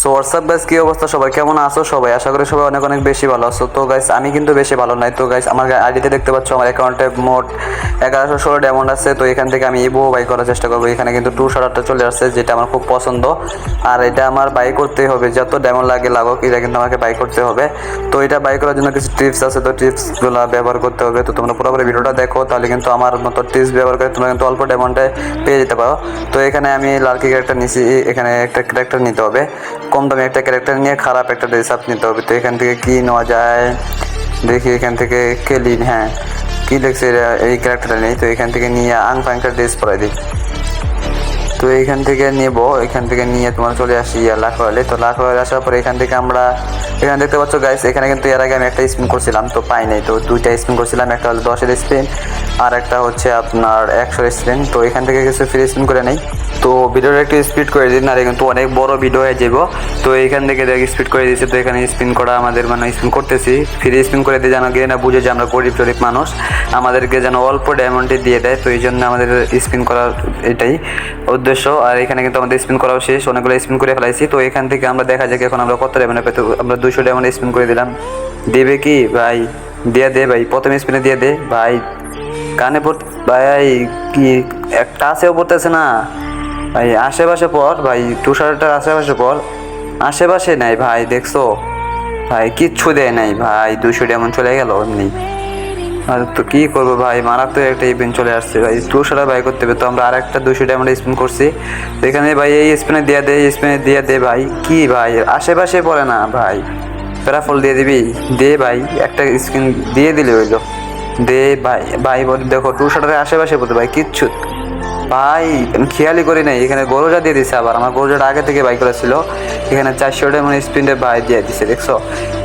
So WhatsApp guys কি অবস্থা? সবাই কেমন আছো? সবাই আশা করি সবাই অনেক অনেক বেশি ভালো আছো। তো গাইস আমি কিন্তু বেশি ভালো নাই। তো গাইস আমার আইডিতে দেখতে পাচ্ছ, আমার অ্যাকাউন্টে মোট এগারোশো ষোলো ডায়মন্ড আছে। তো, এখান থেকে আমি ইবো বাই করার চেষ্টা করব। এখানে কিন্তু টু শার্টটা চলে আসছে, যেটা আমার খুব পছন্দ। আর এটা আমার বাই করতে হবে। যত ডায়মন্ড লাগে লাগুক, এটা কিন্তু আমাকে বাই করতে হবে। তো, এটা বাই করার জন্য কিছু টিপস আছে। তো টিপসগুলো ব্যবহার করতে হবে। তো, তোমরা পুরোপুরি ভিডিওটা দেখো, তাহলে কিন্তু আমার মতো টিপস ব্যবহার করে তোমরা কিন্তু অল্প ডায়মন্ডে পেয়ে যেতে পারো। তো, এখানে আমি লার্কি ক্যারেক্টার নিছি। এখানে একটা ক্যারেক্টার নিতে হবে। কম দামে একটা ক্যারেক্টার নিয়ে খারাপ একটা ড্রেস আপ নিতে হবে। তো এখান থেকে কি নেওয়া যায়? দেখি এখান থেকে কেলিন হ্যাঁ। কি দেখছে এরা? এই ক্যারেক্টারটা নেই। তো এখান থেকে নিয়ে আং ফাংটা ড্রেস পরাই দিই। তো এখান থেকে নেব, এখান থেকে নিয়ে তোমার চলে আসি লাখ রয়ালে তো লাখ রয়ালে আসার পরে এখান থেকে আমরা, এখানে দেখতে পাচ্ছ গাইস এখানে কিন্তু এর আগে আমি একটা স্পিন করছিলাম, তো পাই নাই। তো দুইটা স্পিন করছিলাম, একটা হলো দশের স্পিন আর একটা হচ্ছে আপনার একশোর স্পিন তো এখান থেকে কিছু ফ্রি স্পিন করে নেই। তো ভিডিওটা একটু স্পিড করে দিন, আর কিন্তু অনেক বড় ভিডিও হয়ে যাব তো এখান থেকে দেখ স্পিড করে দিয়েছে, তো এখানে স্পিন করা আমাদের মানে স্পিন করতেছি। ফ্রি স্পিন করে দিয়ে যেন গিয়ে না বুঝে যে আমরা গরিব টরিব মানুষ, আমাদেরকে যেন অল্প ডায়মন্ডে দিয়ে দেয়। তো এই জন্য আমাদের স্পিন করার এটাই উদ্দেশ্য। আর এখানে কিন্তু আমাদের স্পিন করাও শেষ। অনেকগুলো স্পিন করে ফেলাইছি। তো এখান থেকে আমরা দেখা যাক এখন আমরা কত ডায়মন্ডে পেতে আমরা দুশো ডায়মন্ড স্পিন করে দিলাম। দেবে কি? ভাই, দিয়ে দে ভাই। প্রথম স্পিনে দিয়ে দে। ভাই, কানে পড় ভাই, কি একটা আছেও পড়তেছে না। ভাই, আশেপাশে পর ভাই, তুষারটার আশেপাশে পর আশেপাশে নাই ভাই, দেখছ? ভাই, কিচ্ছু দেয় নাই। ভাই দুশো এমন চলে গেল, এমনি। আর তো কি করব ভাই? মারাত্মক একটা ইভেন্ট চলে আসছে ভাই। দুশোটা বাই করতে হবে। তো আমরা আর একটা দুশো ডায়মন্ড স্পিন করছি। এখানে ভাই এই স্পিনে দিয়ে দে, এই স্পিনে দিয়ে দে ভাই। কি ভাই? আশেপাশে পড়ে না ভাই। প্যারাফল দিয়ে দিবি? দে ভাই, একটা স্ক্রিন দিয়ে দিলে হইল। দে ভাই। ভাই দেখো টু শাটারের আশেপাশে পড়তে ভাই। কিচ্ছু ভাই, আমি খেয়ালই করি নাই। এখানে গরুজা দিয়ে দিছে আবার। আমার গরুজাটা আগে থেকে বাই করেছিল এখানে চারশো টাকা মানে স্পিনে বাই দিয়ে দিছে, দেখছ?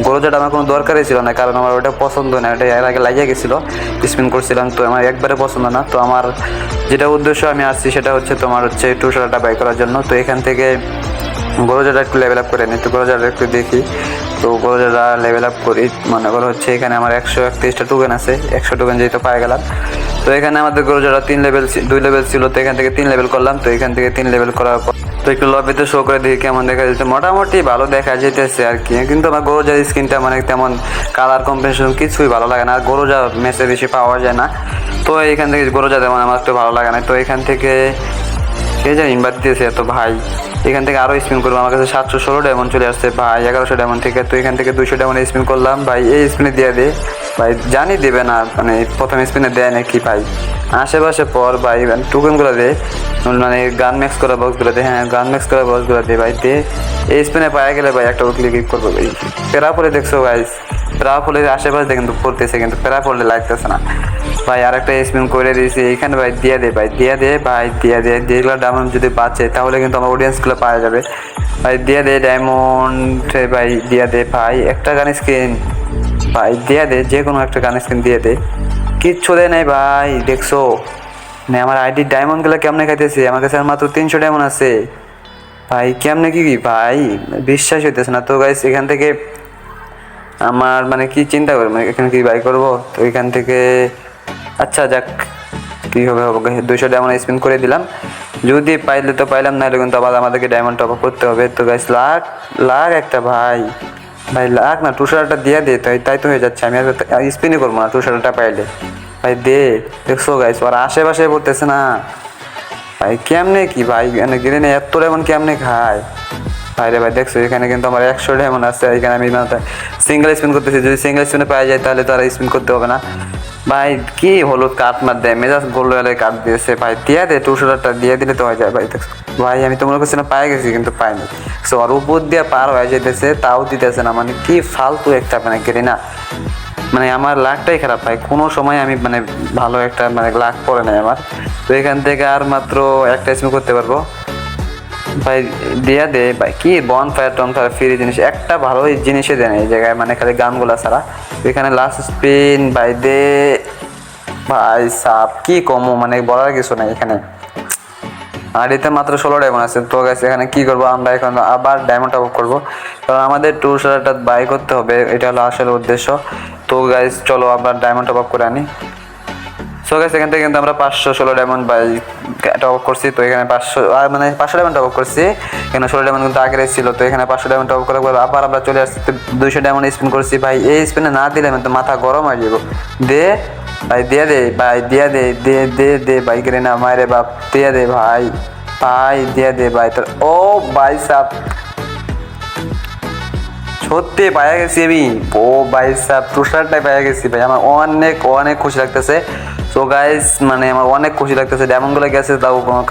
গরুজাটা আমার কোনো দরকারই ছিল না, কারণ আমার ওটা পছন্দ না। ওটা এর আগে লাগিয়ে গেছিল স্পিন করছিলাম, তো আমার একবারে পছন্দ না। তো আমার যেটা উদ্দেশ্য আমি আসছি, সেটা হচ্ছে তোমার হচ্ছে টু শাটারটা বাই করার জন্য। তো এখান থেকে গরুজাটা একটু লেভেল আপ করে নিই তো গরুজাটা একটু দেখি। তো গরুজাটা লেভেল আপ করি, মনে করো হচ্ছে এখানে আমার একশো একত্রিশটা টোকেন আছে। একশো টোকেন যেহেতু পাই গেলাম তো এখানে আমাদের গরুজাটা তিন লেভেল দুই লেভেল ছিল, তো এখান থেকে তিন লেভেল করলাম। তো এখান থেকে তিন লেভেল করার পর তো একটু লবিতে শো করে দেখি কেমন দেখা যাচ্ছে। মোটামুটি ভালো দেখা যেতেছে আর কি। কিন্তু আমার গরুজার স্কিনটা মানে তেমন কালার কম্বিনেশন কিছুই ভালো লাগে না। আর গরুজা ম্যাচে বেশি পাওয়া যায় না। তো এখান থেকে গরুজা তেমন আমার একটু ভালো লাগে না। তো এখান থেকে কে জানি ইনভাইট দিয়েছে এত ভাই। এখান থেকে আরও স্পিন করব। আমার কাছে সাতশো ষোলো ডায়মন্ড চলে আসছে ভাই। এগারোশো ডায়মন্ড থেকে। তো এখান থেকে দুশো ডায়মন্ড স্পিন করলাম। ভাই, এই স্পিনে দিয়ে দে। ভাই, জানি দেবে না মানে প্রথম স্পিনে দেয় নাকি ভাই। আশেপাশে পর ভাই টুকেনগুলো দে মানে গান ম্যাক্স করা বক্সগুলো দে হ্যাঁ গান ম্যাক্স করা বক্সগুলো দে ভাই, দে। এই স্পিনে পায়ে গেলে ভাই একটা উইকলি ক্লিক করব ভাই। পেরা পরে দেখছ ভাই পেরা পড়লে আশেপাশে কিন্তু পড়তেছে, কিন্তু পেরা পড়লে লাগতেছে না। ভাই আর একটা স্পিন করে দিয়েছি এখানে ভাই দিয়ে দে ভাই, দিয়ে দে ভাই, দিয়ে দে। যেগুলো ডায়মন্ড যদি বাঁচে, তাহলে কিন্তু আমার অডিয়েন্সগুলো পাওয়া যাবে। ভাই, দিয়ে দে ডায়মন্ড ভাই, দিয়ে দে ভাই, একটা গান স্ক্রিন ভাই, দিয়ে দে, যে কোনো একটা গান স্ক্রিন দিয়ে দে। কিচ্ছু দেয় নাই ভাই, দেখছ? মানে আমার আইডি ডায়মন্ডগুলো কেমনে খাইতেছে? আমার কাছে আর মাত্র তিনশো ডায়মন্ড আছে। ভাই, কেমনে কি ভাই, বিশ্বাস হইতেছে না তো গাইস এখান থেকে আমার মানে কি চিন্তা করব? মানে এখানে কি বাই করব? তো এখান থেকে আচ্ছা যাক, কী হবে হবে দুইশো ডায়মন্ড স্পিন করে দিলাম। যদি পাইলে তো পাইলাম, নাহলে কিন্তু আবার আমাদেরকে ডায়মন্ড টপ করতে হবে। তো গাইস লাখ লাখ একটা ভাই। ভাই লাখ না টুশারটা দিয়ে দে, তাই তাই তো হয়ে যাচ্ছে। আমি আর স্পিনই করব না টুশারটা পাইলে। ভাই, দে, দেখছ গাইস ওর আশেপাশে পড়তেছে না। ভাই, কেমনে কি ভাই? মানে গ্রেনে এত ডায়মন্ড কেমনে খায়? ভাই রে ভাই, দেখছ, এখানে কিন্তু আমার একশো এমন আছে, এখানে আমি সিঙ্গেল স্পিন করতেছি। যদি সিঙ্গেল স্পিনে পাওয়া যায়, তাহলে তো আর স্পিন করতে হবে না। ভাই, কি হলুদ কাঠ মার দেয়, মেজাজ গোল্ড ওয়ালে কাঠ দিয়েছে। ভাই, দিয়ে দে টু শোটারটা দিয়ে দিলে তো হয়ে যায়। ভাই, দেখছ, ভাই, আমি তো মনে করছি না পাই গেছি, কিন্তু পাইনি। সো আর উপর দিয়ে পার হয়ে যেতেছে তাও দিতেছে না। মানে কি ফালতু একটা মানে গেরি না। মানে আমার লাকটাই খারাপ ভাই কোনো সময় আমি মানে ভালো একটা মানে লাক পড়ে নাই আমার। তো এখান থেকে আর মাত্র একটা স্পিন করতে পারব। ভাই, দিয়া দে। ভাই, কি বন ফায়ার টন ফায়ার ফ্রি জিনিস। একটা ভালো জিনিসই দেয় এই জায়গায় মানে খালি গানগুলা ছাড়া। এখানে লাস্ট স্পিন ভাই, দে। ভাই, সাপ, কি কমো? মানে বলার কিছু নাই এখানে। আর এতে মাত্র ষোলো ডায়মন্ড আছে। তো গেছে এখানে কি করব? আমরা এখন আবার ডায়মন্ড টপ করব। কারণ আমাদের টু শার্টটা বাই করতে হবে, এটা হলো আসলে উদ্দেশ্য। তো গাইজ চলো আবার ডায়মন্ড টপ আপ করে আনি। সো গাইস এখান থেকে কিন্তু আমরা পাঁচশো ষোলো ডায়মন্ড বাই টপ আপ করছি। তো এখানে পাঁচশো মানে পাঁচশো ডায়মন্ড টপ করছি। এখানে ষোলো ডায়মন্ড কিন্তু আগে ছিল, তো এখানে পাঁচশো ডায়মন্ড টপ করার পর আবার আমরা চলে আসছি। দুইশো ডায়মন্ড স্পিন করছি। ভাই, এই স্পিনে না দিলে তো মাথা গরম হয়ে যাব। দে ভাই দিয়ে দে ভাই দিয়ে দে দে দে দে ভাই করে না মারে বাপ দিয়ে দে ভাই ভাই দিয়ে দে ভাই তোর ও ভাই সাপ সত্যি পাওয়া গেছি আমি ও ভাই সাহ তুষারটাই পাওয়া গেছি ভাই আমার অনেক অনেক খুশি লাগতেছে সো গাইস মানে আমার অনেক খুশি লাগতেছে ডায়মন্ডগুলো গেছে তাও কোনো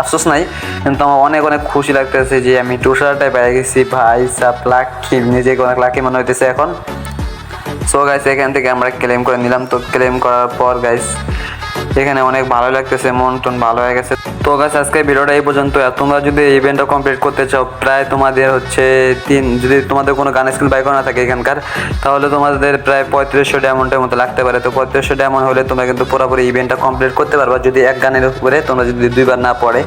আফসোস নাই কিন্তু আমার অনেক অনেক খুশি লাগতেছে যে আমি তুষারটাই পেয়ে গেছি ভাই সাহ লাকি নিজেকে অনেক লাকি মনে হইতেছে এখন সো গাইস এখান থেকে আমরা ক্লেম করে নিলাম। তো ক্লেম করার পর গাইস এখানে অনেক ভালো লাগতেছে মন টন ভালো হয়ে গেছে। তো গাছ আজকে ভিডিওটা এই পর্যন্ত। তোমরা যদি ইভেন্টটা কমপ্লিট করতে চাও, প্রায় তোমাদের হচ্ছে তিন, যদি তোমাদের কোনো গান স্কিল বাই করা না থাকে এখানকার, তাহলে তোমাদের প্রায় পঁয়ত্রিশশো ডায়মন্ডের মতো লাগতে পারে। তো পঁয়ত্রিশশো ডায়মন্ড হলে তোমরা কিন্তু পুরোপুরি ইভেন্টটা কমপ্লিট করতে পারবা। যদি এক গানের উপরে তোমরা যদি দুইবার না পড়ে,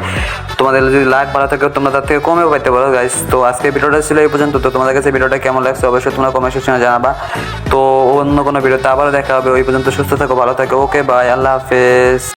তোমাদের যদি লাখ ভালো থাকে, তোমরা তার থেকে কমেও পাইতে পারো গাইস তো আজকে ভিডিওটা ছিল এই পর্যন্ত। তো তোমাদের কাছে ভিডিওটা কেমন লাগছে অবশ্যই তোমরা কমেন্ট সেকশনে জানাবা। তো অন্য কোনো ভিডিওতে আবারও দেখা হবে। ওই পর্যন্ত সুস্থ থাকো, ভালো থাকো। ওকে বাই আল্লাহ হাফেজ।